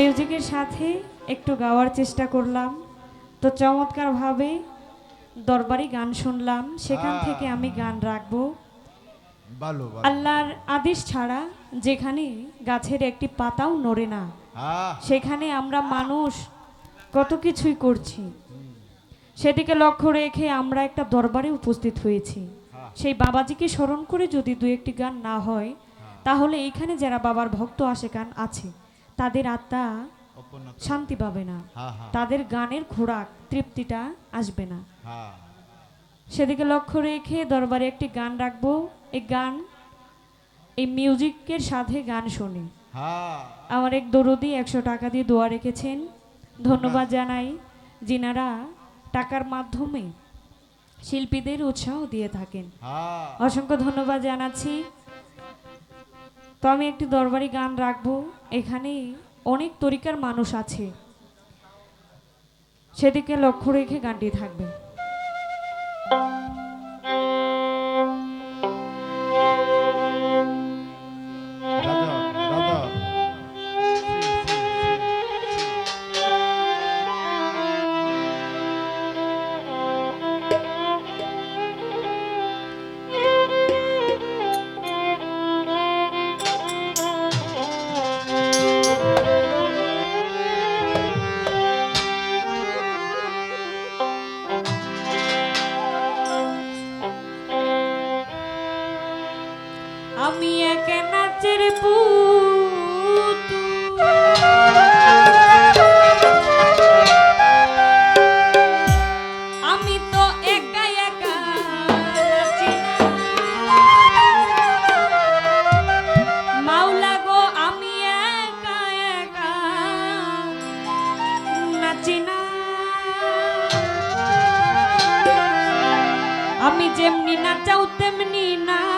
মিউজিকের সাথে একটু গাওয়ার চেষ্টা করলাম। তো চমৎকারভাবে দরবারি গান শুনলাম। সেখান থেকে আমি গান রাখব। আল্লাহর আদেশ ছাড়া যেখানে গাছের একটি পাতাও নড়ে না সেখানে আমরা মানুষ কত কিছুই করছি। সেদিকে লক্ষ্য রেখে আমরা একটা দরবারে উপস্থিত হয়েছি। সেই বাবাজিকে স্মরণ করে যদি দু একটি গান না হয় তাহলে এইখানে যারা বাবার ভক্ত আসে গান আছে তাদের আত্মা শান্তি পাবে না। তাদের গানের খোরাক তৃপ্তিটা আসবে না। সেদিকে লক্ষ্য রেখে দরবারে একটি গান রাখব। এই গান এই মিউজিকের সাথে গান শুনি। আমার এক দরদি একশো টাকা দিয়ে দোয়া রেখেছেন। ধন্যবাদ জানাই যিনারা টাকার মাধ্যমে শিল্পীদের উৎসাহ দিয়ে থাকেন। অসংখ্য ধন্যবাদ জানাচ্ছি। তো আমি একটি দরবারি গান রাখব। এখানে অনেক তরিকার মানুষ আছে। সেদিকে লক্ষ্য রেখে গানটি থাকবে। আমি এক নাচের পুতু আমি না। না যেমনি তেমনি নাচি